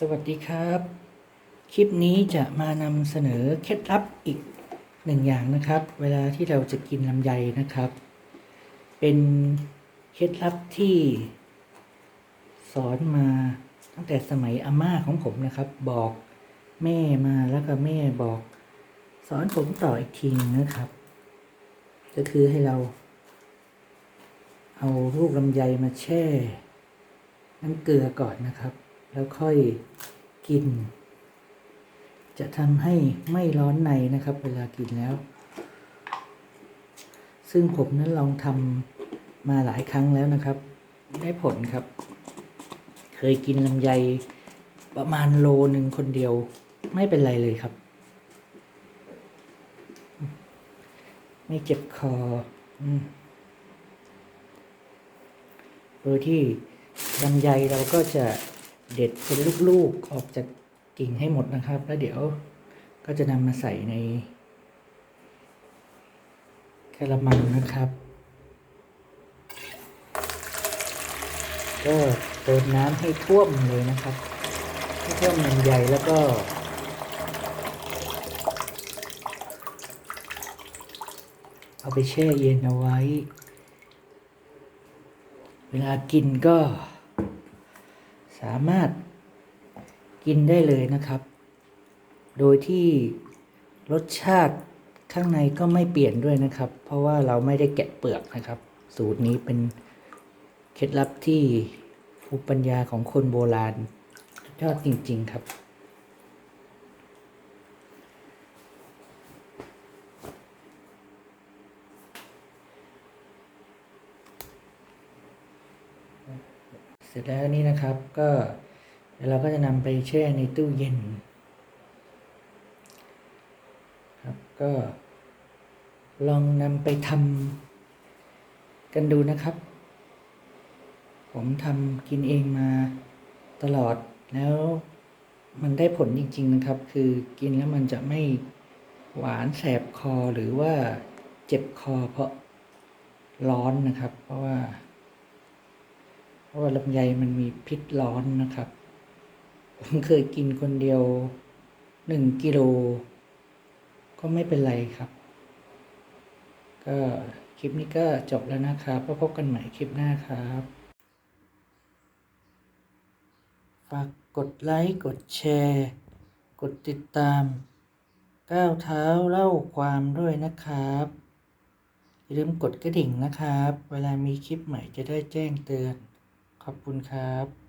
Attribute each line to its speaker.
Speaker 1: สวัสดีครับ คลิปนี้จะมานำเสนอเคล็ดลับอีกหนึ่งอย่างนะครับ เวลาที่เราจะกินลำไยนะครับ เป็นเคล็ดลับที่สอนมาตั้งแต่สมัยอาม่าของผมนะครับ บอกแม่มาแล้วก็แม่บอก สอนผมต่ออีกทีนึงนะครับ ก็คือให้เรา เอาลูกลำไยมาแช่น้ำเกลือก่อนนะครับ แล้วค่อยกิน จะทำให้ไม่ร้อนในนะครับ เวลากินแล้ว ซึ่งผมนั้นลองทำมาหลายครั้งแล้วนะครับ ได้ผลครับ เคยกินลำไยประมาณโลหนึ่งคนเดียว ไม่เป็นไรเลยครับ ไม่เจ็บคออโดยที่ลำไยเราก็จะ เด็ดเป็นลูกๆออกจากกิ่งให้หมดนะครับ แล้วเดี๋ยวก็จะนำมาใส่ในกระมังนะครับ ก็เติมน้ำให้ท่วมเลยนะครับให้ท่วมลำไยแล้วก็เอาไปแช่เย็นเอาไว้ เวลากินก็ สามารถกินได้เลยนะครับ โดยที่รสชาติข้างในก็ไม่เปลี่ยนด้วยนะครับ เพราะว่าเราไม่ได้แกะเปลือกนะครับ สูตรนี้เป็นเคล็ดลับที่ภูมิปัญญาของคนโบราณยอดจริง ๆ ครับ ร็จแล้วนี่นะครับก็เราก็จะนำไปแช่ในตู้เย็นครับก็ลองนำไปทำกันดูนะครับ ผมทำกินเองมาตลอดแล้วมันได้ผลจริง ๆนะครับ คือกินแล้วมันจะไม่หวานแสบคอหรือว่าเจ็บคอเพราะร้อนนะครับ เพราะว่า ราะว่าลำไยมันมีพิษร้อนนะครับ ผมเคยกินคนเดียวหนึ่งกิโล ก็ไม่เป็นไรครับ ก็คลิปนี้ก็จบแล้วนะครับแล้วพบกันใหม่คลิปหน้าครับ ฝากกดไลค์ กดแชร์ กดติดตาม ก้าวเท้าเล่าความด้วยนะครับ อย่าลืมกดกระดิ่งนะครับ เวลามีคลิปใหม่จะได้แจ้งเตือน ขอบคุณครับ